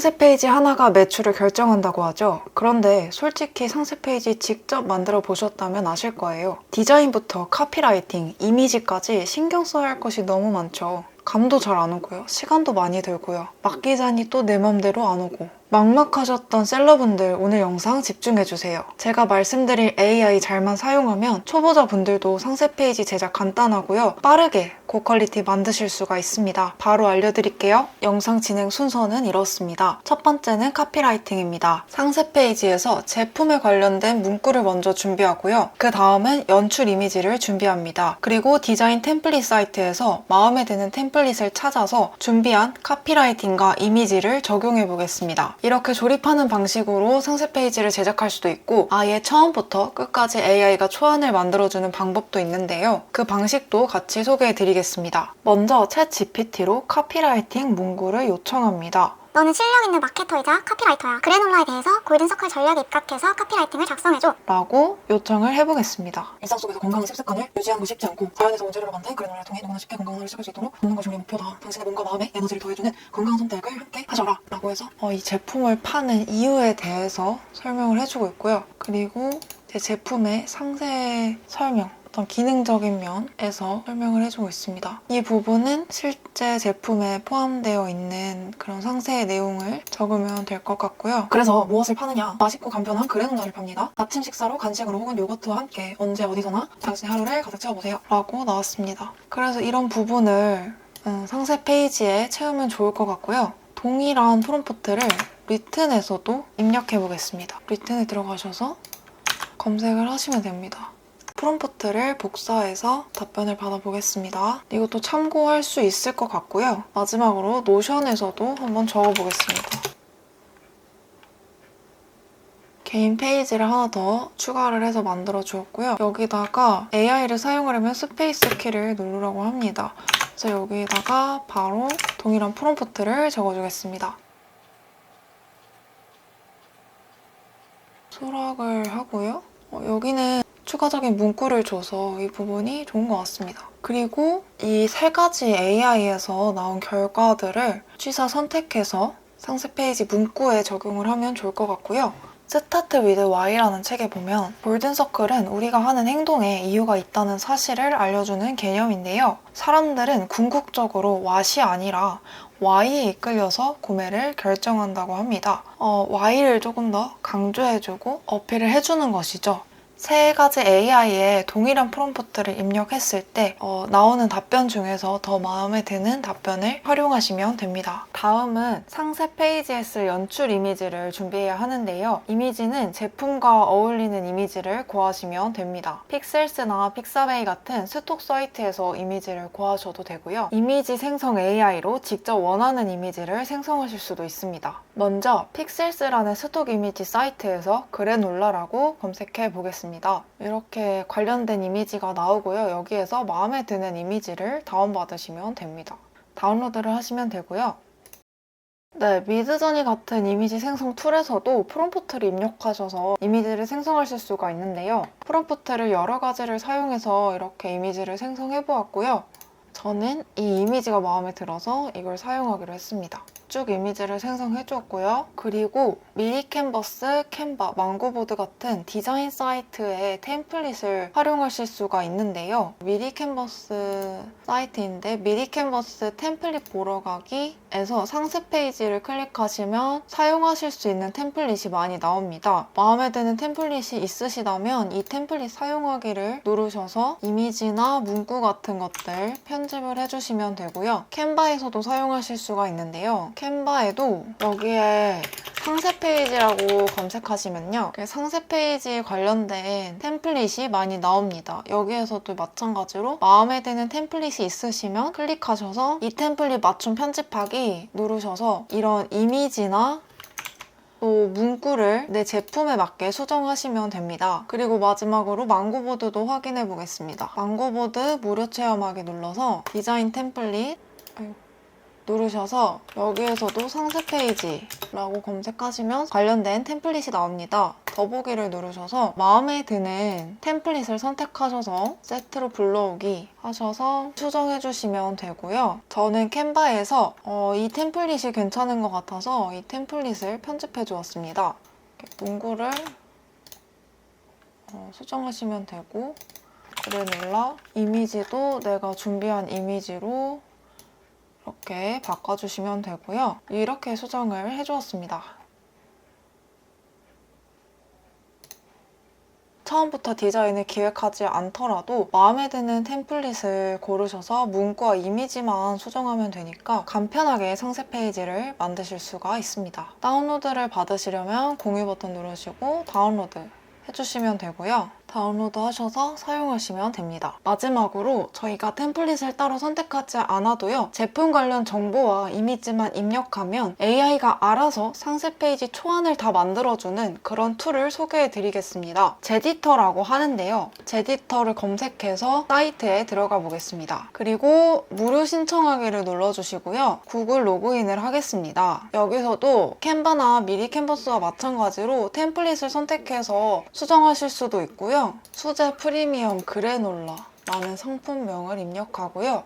상세 페이지 하나가 매출을 결정한다고 하죠. 그런데 솔직히 상세 페이지 직접 만들어 보셨다면 아실 거예요. 디자인부터 카피라이팅, 이미지까지 신경 써야 할 것이 너무 많죠. 감도 잘 안 오고요. 시간도 많이 들고요. 맡기자니 또 내 맘대로 안 오고. 막막하셨던 셀러분들 오늘 영상 집중해주세요. 제가 말씀드릴 AI 잘만 사용하면 초보자분들도 상세 페이지 제작 간단하고요. 빠르게 고퀄리티 만드실 수가 있습니다. 바로 알려드릴게요. 영상 진행 순서는 이렇습니다. 첫 번째는 카피라이팅입니다. 상세 페이지에서 제품에 관련된 문구를 먼저 준비하고요. 그 다음은 연출 이미지를 준비합니다. 그리고 디자인 템플릿 사이트에서 마음에 드는 템플릿을 찾아서 준비한 카피라이팅과 이미지를 적용해 보겠습니다. 이렇게 조립하는 방식으로 상세 페이지를 제작할 수도 있고 아예 처음부터 끝까지 AI가 초안을 만들어주는 방법도 있는데요. 그 방식도 같이 소개해 드리겠습니다. 먼저 챗 GPT로 카피라이팅 문구를 요청합니다. 너는 실력 있는 마케터이자 카피라이터야. 그래놀라에 대해서 골든서클 전략에 입각해서 카피라이팅을 작성해줘. 라고 요청을 해보겠습니다. 일상 속에서 건강한 습관을 유지하는 것이 쉽지 않고 자연에서 원재료로 만든 그래놀라를 통해 누구나 쉽게 건강을 시작할 수 있도록 걷는 것이 우리의 목표다. 당신의 몸과 마음에 에너지를 더해주는 건강한 선택을 함께 하셔라. 라고 해서 어, 이 제품을 파는 이유에 대해서 설명을 해주고 있고요. 그리고 제 제품의 상세 설명, 어떤 기능적인 면에서 설명을 해주고 있습니다. 이 부분은 실제 제품에 포함되어 있는 그런 상세의 내용을 적으면 될 것 같고요. 그래서 무엇을 파느냐? 맛있고 간편한 그래놀라를 팝니다. 아침 식사로 간식으로 혹은 요거트와 함께 언제 어디서나 당신의 하루를 가득 채워보세요. 라고 나왔습니다. 그래서 이런 부분을 음, 상세 페이지에 채우면 좋을 것 같고요. 동일한 프롬프트를 리튼에서도 입력해 보겠습니다. 리튼에 들어가셔서 검색을 하시면 됩니다. 프롬프트를 복사해서 답변을 받아보겠습니다. 이것도 참고할 수 있을 것 같고요. 마지막으로 노션에서도 한번 적어보겠습니다. 개인 페이지를 하나 더 추가를 해서 만들어 주었고요. 여기다가 AI를 사용하려면 스페이스 키를 누르라고 합니다. 그래서 여기다가 바로 동일한 프롬프트를 적어주겠습니다. 수락을 하고요. 어, 여기는 추가적인 문구를 줘서 이 부분이 좋은 것 같습니다. 그리고 이 세 가지 AI에서 나온 결과들을 취사 선택해서 상세 페이지 문구에 적용을 하면 좋을 것 같고요. 스타트 위드 Y라는 책에 보면 골든서클은 우리가 하는 행동에 이유가 있다는 사실을 알려주는 개념인데요. 사람들은 궁극적으로 What이 아니라 Y에 이끌려서 구매를 결정한다고 합니다. 어, Y를 조금 더 강조해주고 어필을 해주는 것이죠. 세 가지 AI에 동일한 프롬프트를 입력했을 때 어, 나오는 답변 중에서 더 마음에 드는 답변을 활용하시면 됩니다. 다음은 상세 페이지에 쓸 연출 이미지를 준비해야 하는데요. 이미지는 제품과 어울리는 이미지를 구하시면 됩니다. 픽셀스나 픽사베이 같은 스톡 사이트에서 이미지를 구하셔도 되고요. 이미지 생성 AI로 직접 원하는 이미지를 생성하실 수도 있습니다. 먼저 픽셀스라는 스톡 이미지 사이트에서 그래놀라라고 검색해 보겠습니다. 이렇게 관련된 이미지가 나오고요. 여기에서 마음에 드는 이미지를 다운받으시면 됩니다. 다운로드를 하시면 되고요. 네, 미드저니 같은 이미지 생성 툴에서도 프롬프트를 입력하셔서 이미지를 생성하실 수가 있는데요. 프롬프트를 여러 가지를 사용해서 이렇게 이미지를 생성해 보았고요. 저는 이 이미지가 마음에 들어서 이걸 사용하기로 했습니다. 쭉 이미지를 생성해 주었고요. 그리고 미리 캔버스, 캔바, 망고보드 같은 디자인 사이트의 템플릿을 활용하실 수가 있는데요. 미리 캔버스 사이트인데 미리 캔버스 템플릿 보러 가기에서 상세 페이지를 클릭하시면 사용하실 수 있는 템플릿이 많이 나옵니다. 마음에 드는 템플릿이 있으시다면 이 템플릿 사용하기를 누르셔서 이미지나 문구 같은 것들 편집을 해주시면 되고요. 캔바에서도 사용하실 수가 있는데요. 캔바에도 여기에 상세 페이지라고 검색하시면요. 그 상세 페이지 관련된 템플릿이 많이 나옵니다. 여기에서도 마찬가지로 마음에 드는 템플릿이 있으시면 클릭하셔서 이 템플릿 맞춤 편집하기 누르셔서 이런 이미지나 또 문구를 내 제품에 맞게 수정하시면 됩니다. 그리고 마지막으로 망고보드도 확인해 보겠습니다. 망고보드 무료 체험하기 눌러서 디자인 템플릿 누르셔서 여기에서도 상세 페이지라고 검색하시면 관련된 템플릿이 나옵니다. 더보기를 누르셔서 마음에 드는 템플릿을 선택하셔서 세트로 불러오기 하셔서 수정해 주시면 되고요. 저는 캔바에서 어, 이 템플릿이 괜찮은 것 같아서 이 템플릿을 편집해 주었습니다. 문구를 어, 수정하시면 되고 그래놀라 이미지도 내가 준비한 이미지로 이렇게 바꿔주시면 되고요. 이렇게 수정을 해주었습니다. 처음부터 디자인을 기획하지 않더라도 마음에 드는 템플릿을 고르셔서 문구와 이미지만 수정하면 되니까 간편하게 상세 페이지를 만드실 수가 있습니다. 다운로드를 받으시려면 공유 버튼 누르시고 다운로드 해주시면 되고요. 다운로드 하셔서 사용하시면 됩니다. 마지막으로 저희가 템플릿을 따로 선택하지 않아도요. 제품 관련 정보와 이미지만 입력하면 AI가 알아서 상세 페이지 초안을 다 만들어주는 그런 툴을 소개해 드리겠습니다. 제디터라고 하는데요. 제디터를 검색해서 사이트에 들어가 보겠습니다. 그리고 무료 신청하기를 눌러주시고요. 구글 로그인을 하겠습니다. 여기서도 캔바나 미리 캔버스와 마찬가지로 템플릿을 선택해서 수정하실 수도 있고요. 수제 프리미엄 그래놀라라는 상품명을 입력하고요.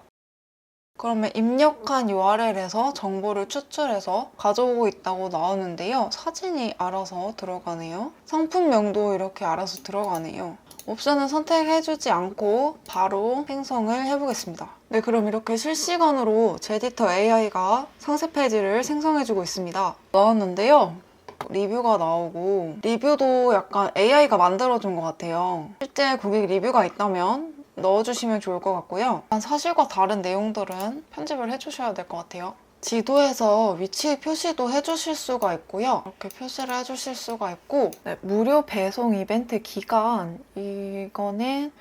그러면 입력한 URL에서 정보를 추출해서 가져오고 있다고 나오는데요. 사진이 알아서 들어가네요. 상품명도 이렇게 알아서 들어가네요. 옵션은 선택해주지 않고 바로 생성을 해보겠습니다. 네, 그럼 이렇게 실시간으로 제디터 AI가 상세 페이지를 생성해주고 있습니다. 나왔는데요. 리뷰가 나오고 리뷰도 약간 AI가 만들어준 것 같아요. 실제 고객 리뷰가 있다면 넣어주시면 좋을 것 같고요. 사실과 다른 내용들은 편집을 해주셔야 될 것 같아요. 지도에서 위치 표시도 해주실 수가 있고요. 이렇게 표시를 해주실 수가 있고 네, 무료 배송 이벤트 기간 이거는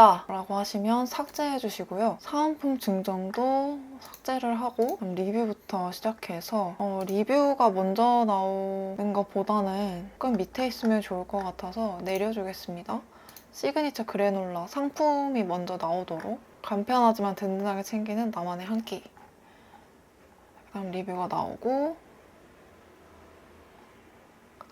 없다 라고 하시면 삭제해 주시고요. 사은품 증정도 삭제를 하고 리뷰부터 시작해서 어, 리뷰가 먼저 나오는 것보다는 조금 밑에 있으면 좋을 것 같아서 내려주겠습니다. 시그니처 그래놀라 상품이 먼저 나오도록 간편하지만 든든하게 챙기는 나만의 한 끼. 그다음 리뷰가 나오고 그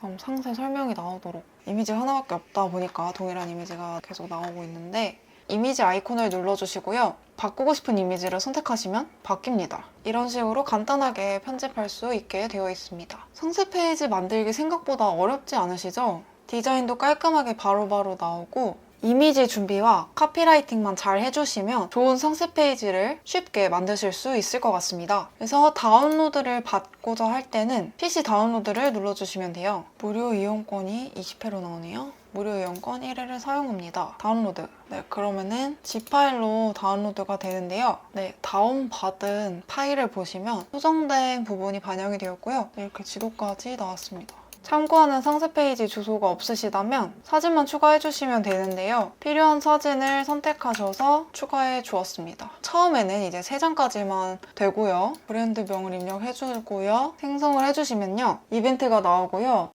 다음 상세 설명이 나오도록 이미지가 하나밖에 없다 보니까 동일한 이미지가 계속 나오고 있는데 이미지 아이콘을 눌러주시고요. 바꾸고 싶은 이미지를 선택하시면 바뀝니다. 이런 식으로 간단하게 편집할 수 있게 되어 있습니다. 상세 페이지 만들기 생각보다 어렵지 않으시죠? 디자인도 깔끔하게 바로바로 나오고 이미지 준비와 카피라이팅만 잘 해주시면 좋은 상세 페이지를 쉽게 만드실 수 있을 것 같습니다. 그래서 다운로드를 받고자 할 때는 PC 다운로드를 눌러주시면 돼요. 무료 이용권이 20회로 나오네요. 무료 이용권 1회를 사용합니다. 다운로드. 네, 그러면은 G 파일로 다운로드가 되는데요. 네, 다운받은 파일을 보시면 수정된 부분이 반영이 되었고요. 네, 이렇게 지도까지 나왔습니다. 참고하는 상세 페이지 주소가 없으시다면 사진만 추가해 주시면 되는데요. 필요한 사진을 선택하셔서 추가해 주었습니다. 처음에는 이제 3장까지만 되고요. 브랜드명을 입력해 주고요. 생성을 해 주시면요. 이벤트가 나오고요.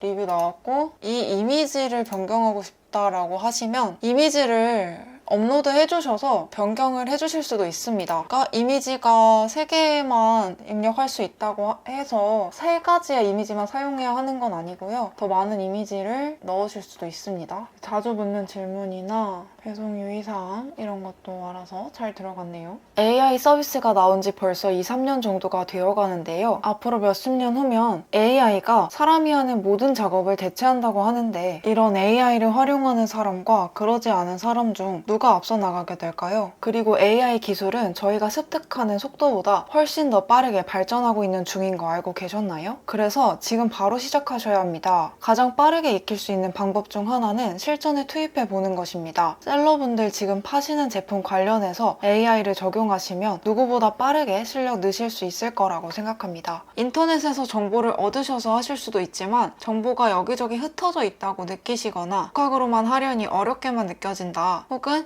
리뷰 나왔고 이 이미지를 변경하고 싶다라고 하시면 이미지를 업로드 해주셔서 변경을 해주실 수도 있습니다. 그러니까 이미지가 3개만 입력할 수 있다고 해서 3가지의 이미지만 사용해야 하는 건 아니고요. 더 많은 이미지를 넣으실 수도 있습니다. 자주 묻는 질문이나 배송 유의사항 이런 것도 알아서 잘 들어갔네요. AI 서비스가 나온 지 벌써 2, 3년 정도가 되어 가는데요. 앞으로 몇십 년 후면 AI가 사람이 하는 모든 작업을 대체한다고 하는데 이런 AI를 활용하는 사람과 그러지 않은 사람 중 누가 앞서 나가게 될까요? 그리고 AI 기술은 저희가 습득하는 속도보다 훨씬 더 빠르게 발전하고 있는 중인 거 알고 계셨나요? 그래서 지금 바로 시작하셔야 합니다. 가장 빠르게 익힐 수 있는 방법 중 하나는 실전에 투입해 보는 것입니다. 셀러분들 지금 파시는 제품 관련해서 AI를 적용하시면 누구보다 빠르게 실력 느실 수 있을 거라고 생각합니다. 인터넷에서 정보를 얻으셔서 하실 수도 있지만 정보가 여기저기 흩어져 있다고 느끼시거나 독학으로만 하려니 어렵게만 느껴진다 혹은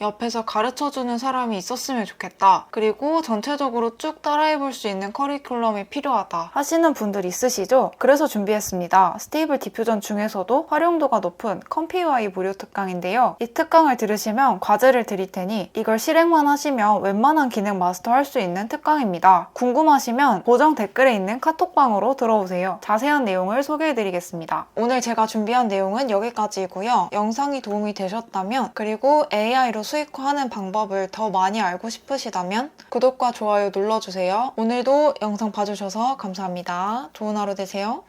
옆에서 가르쳐주는 사람이 있었으면 좋겠다. 그리고 전체적으로 쭉 따라해볼 수 있는 커리큘럼이 필요하다. 하시는 분들 있으시죠? 그래서 준비했습니다. 스테이블 디퓨전 중에서도 활용도가 높은 컴피UI 무료 특강인데요. 이 특강을 들으시면 과제를 드릴 테니 이걸 실행만 하시면 웬만한 기능 마스터할 수 있는 특강입니다. 궁금하시면 고정 댓글에 있는 카톡방으로 들어오세요. 자세한 내용을 소개해드리겠습니다. 오늘 제가 준비한 내용은 여기까지이고요. 영상이 도움이 되셨다면 그리고 AI로 수익화하는 방법을 더 많이 알고 싶으시다면 구독과 좋아요 눌러주세요. 오늘도 영상 봐주셔서 감사합니다. 좋은 하루 되세요.